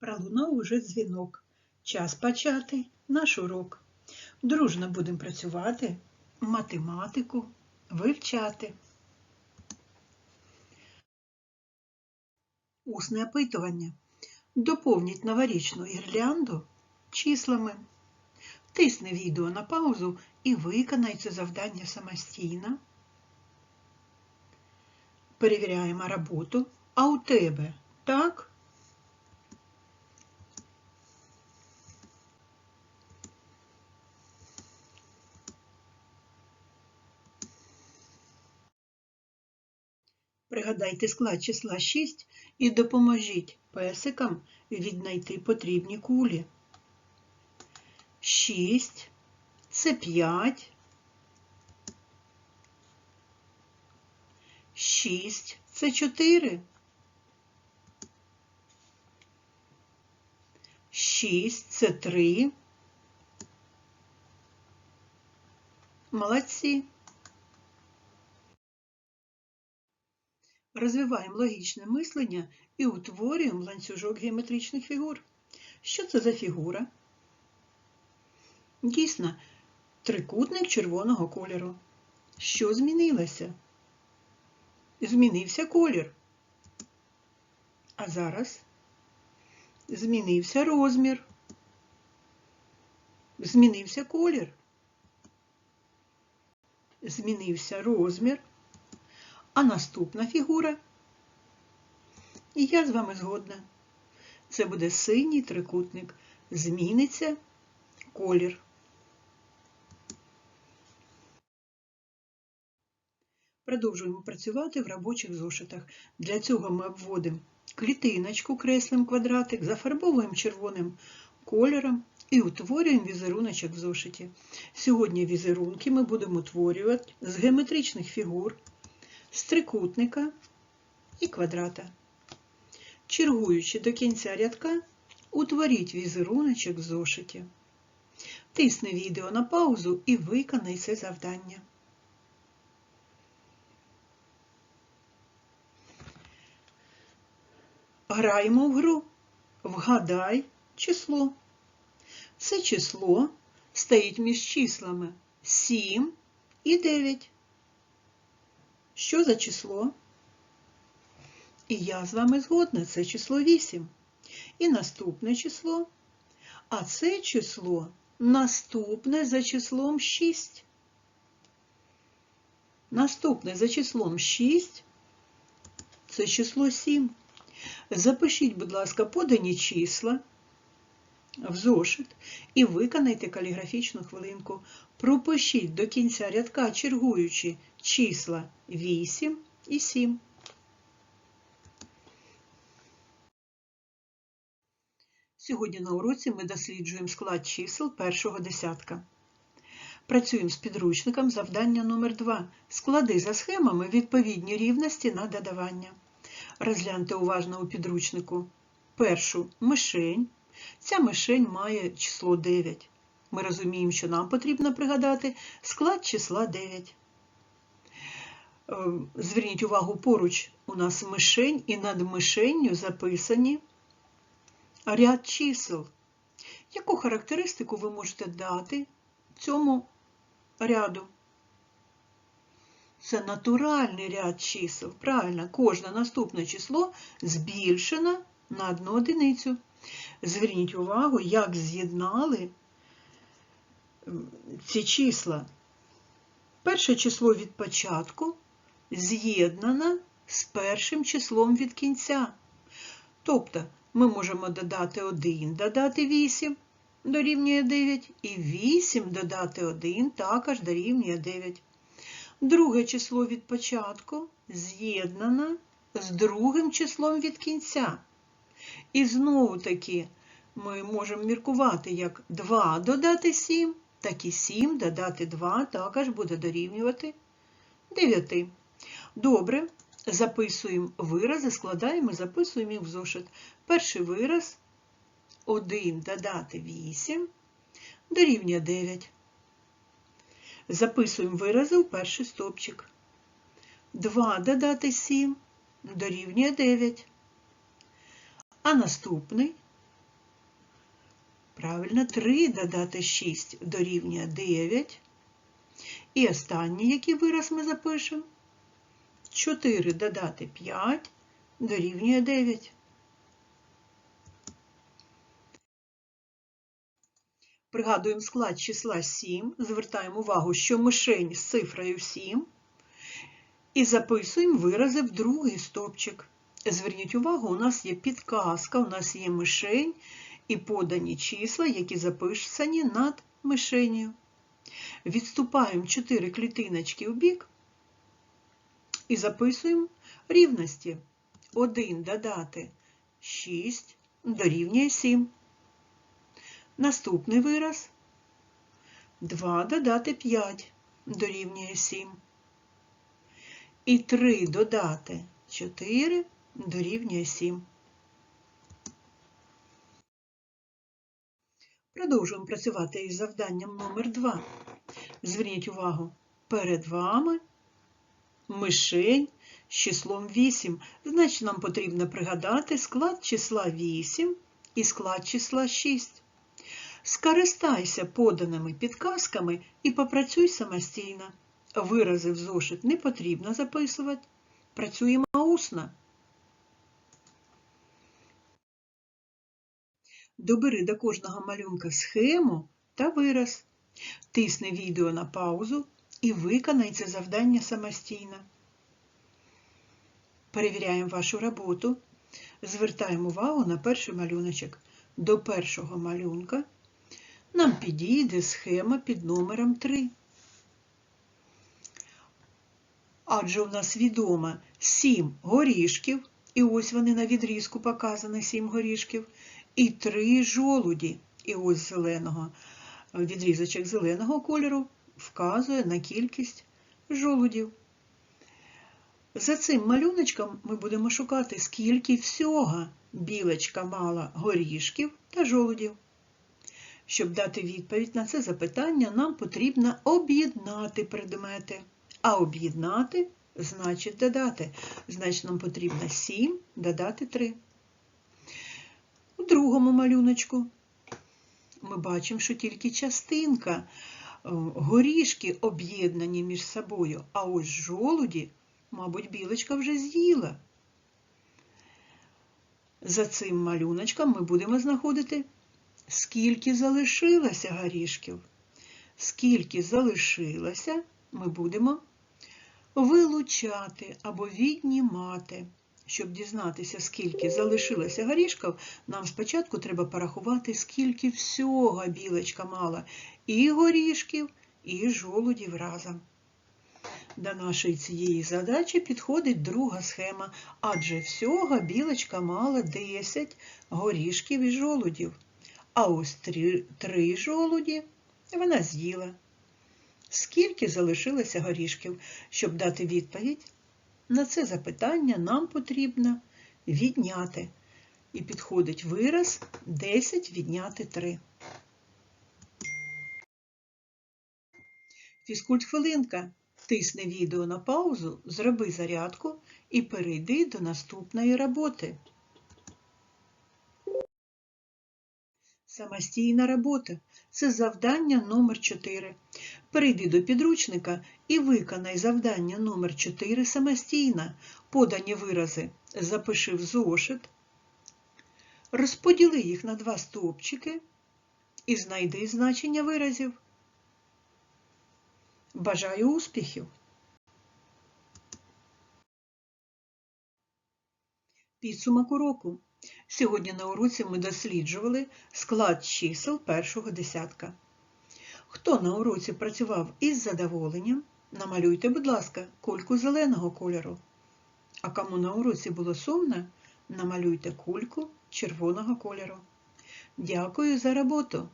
Пролунав уже дзвінок. Час почати наш урок. Дружно будемо працювати, математику вивчати. Усне опитування. Доповніть новорічну гірлянду числами. Тисни відео на паузу і виконай це завдання самостійно. Перевіряємо роботу. А у тебе так? Пригадайте склад числа 6 і допоможіть песикам віднайти потрібні кулі. 6 це 5. 6 це 4. 6 це 3. Молодці. Розвиваємо логічне мислення і утворюємо ланцюжок геометричних фігур. Що це за фігура? Дійсно, трикутник червоного кольору. Що змінилося? Змінився колір. А зараз змінився розмір. Змінився колір. Змінився розмір. А наступна фігура, і я з вами згодна. Це буде синій трикутник. Зміниться колір. Продовжуємо працювати в робочих зошитах. Для цього ми обводимо клітиночку, креслим квадратик, зафарбовуємо червоним кольором і утворюємо візеруночок в зошиті. Сьогодні візерунки ми будемо утворювати з геометричних фігур з трикутника і квадрата. Чергуючи до кінця рядка, утворіть візеруночок в зошиті. Тисни відео на паузу і виконай це завдання. Граємо в гру. Вгадай число. Це число стоїть між числами 7 і 9. Що за число? І я з вами згодна, це число 8. І наступне число. А це число наступне за числом 6. Наступне за числом 6 це число 7. Запишіть, будь ласка, подані числа в зошит і виконайте каліграфічну хвилинку. Пропишіть до кінця рядка, чергуючи числа 8 і 7. Сьогодні на уроці ми досліджуємо склад чисел першого десятка. Працюємо з підручником завдання номер 2 Склади за схемами відповідні рівності на додавання. Розгляньте уважно у підручнику. Першу мишень. Ця мишень має число 9. Ми розуміємо, що нам потрібно пригадати склад числа 9. Е, зверніть увагу, поруч у нас мишень і над мишенню записані ряд чисел. Яку характеристику ви можете дати цьому ряду? Це натуральний ряд чисел. Правильно, кожне наступне число збільшено на одну одиницю. Зверніть увагу, як з'єднали ці числа. Перше число від початку з'єднано з першим числом від кінця. Тобто ми можемо додати 1, додати 8 дорівнює 9, і 8 додати 1 також дорівнює 9. Друге число від початку з'єднано з другим числом від кінця. І знову таки ми можемо міркувати, як 2 додати 7, так і 7 додати 2 також буде дорівнювати 9. Добре, записуємо вирази, складаємо записуємо їх в зошит. Перший вираз 1 додати 8 дорівнює 9. Записуємо вирази в перший стопчик. 2 додати 7 дорівнює 9. А наступний Правильно, 3 додати 6 дорівнює 9. І останній, який вираз ми запишемо. 4 додати 5 дорівнює 9. Пригадуємо склад числа 7, звертаємо увагу, що мишень з цифрою 7 і записуємо вирази в другий стопчик. Зверніть увагу, у нас є підказка, у нас є мишень і подані числа, які записані над мишенью. Відступаємо 4 клітиночки у бік і записуємо рівності. 1 додати 6 дорівнює 7. Наступний вираз 2 додати 5 дорівнює 7. І 3 додати 4 дорівнює 7. Продовжуємо працювати із завданням номер 2. Зверніть увагу, перед вами мишень з числом 8. Значить, нам потрібно пригадати склад числа 8 і склад числа 6. Скористайся поданими підказками і попрацюй самостійно. Вирази в зошит не потрібно записувати. Працюємо усно. Добери до кожного малюнка схему та вираз. Тисни відео на паузу і виконай це завдання самостійно. Перевіряємо вашу роботу. Звертаємо увагу на перший малюночок. До першого малюнка нам підійде схема під номером 3. Адже у нас відомо 7 горішків, і ось вони на відрізку показані 7 горішків, і 3 жолуді, і ось зеленого відрізочок зеленого кольору вказує на кількість жолудів. За цим малюночком ми будемо шукати, скільки всього білочка мала горішків та жолудів. Щоб дати відповідь на це запитання, нам потрібно об'єднати предмети. А об'єднати значить додати. Значить, нам потрібно 7 додати 3. Другому малюночку ми бачимо, що тільки частинка горішки об'єднані між собою, а ось жолуді, мабуть, білочка вже з'їла. За цим малюночком ми будемо знаходити, скільки залишилося горішків. Скільки залишилося, ми будемо вилучати або віднімати. Щоб дізнатися, скільки залишилося горішків, нам спочатку треба порахувати, скільки всього білочка мала і горішків, і жолудів разом. До нашої цієї задачі підходить друга схема, адже всього білочка мала 10 горішків і жолудів. А ось 3, 3 жолуді вона з'їла. Скільки залишилося горішків? Щоб дати відповідь, на це запитання нам потрібно відняти. І підходить вираз 10 відняти 3. Фізкульт хвилинка. Тисни відео на паузу, зроби зарядку і перейди до наступної роботи. Самостійна робота це завдання номер 4 Перейди до підручника і виконай завдання номер 4 самостійно. Подані вирази запиши в зошит, розподіли їх на два стовпчики і знайди значення виразів. Бажаю успіхів! Підсумок уроку. Сьогодні на уроці ми досліджували склад чисел першого десятка. Хто на уроці працював із задоволенням, намалюйте, будь ласка, кульку зеленого кольору. А кому на уроці було сумно, намалюйте кульку червоного кольору. Дякую за роботу!